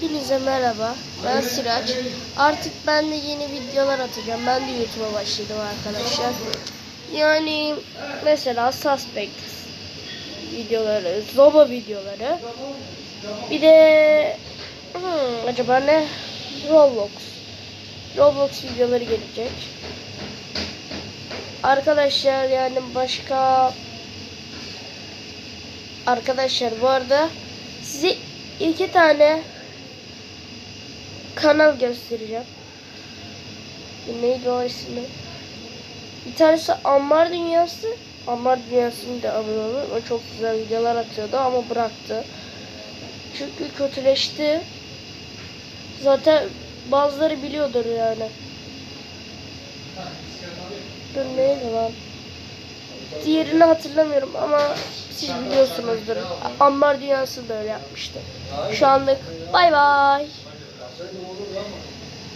Hepinize merhaba. Ben Siraç. Artık ben de yeni videolar atacağım. Ben de YouTube'a başladım arkadaşlar. Yani mesela Suspect videoları, Zoba videoları. Bir de hmm, acaba ne? Roblox. Roblox videoları gelecek. Arkadaşlar yani başka Arkadaşlar bu arada size iki tane kanal göstereceğim. Neydi o ismi? Bir tanesi Ammar Dünyası. Ammar Dünyası'nı da abone olun. O çok güzel videolar atıyordu ama bıraktı. Çünkü kötüleşti. Zaten bazıları biliyordur yani. Dur neydi lan? Diğerini hatırlamıyorum ama siz biliyorsunuzdur. Ammar Dünyası da öyle yapmıştı. Şu anlık bay bay. Böyle olur ama.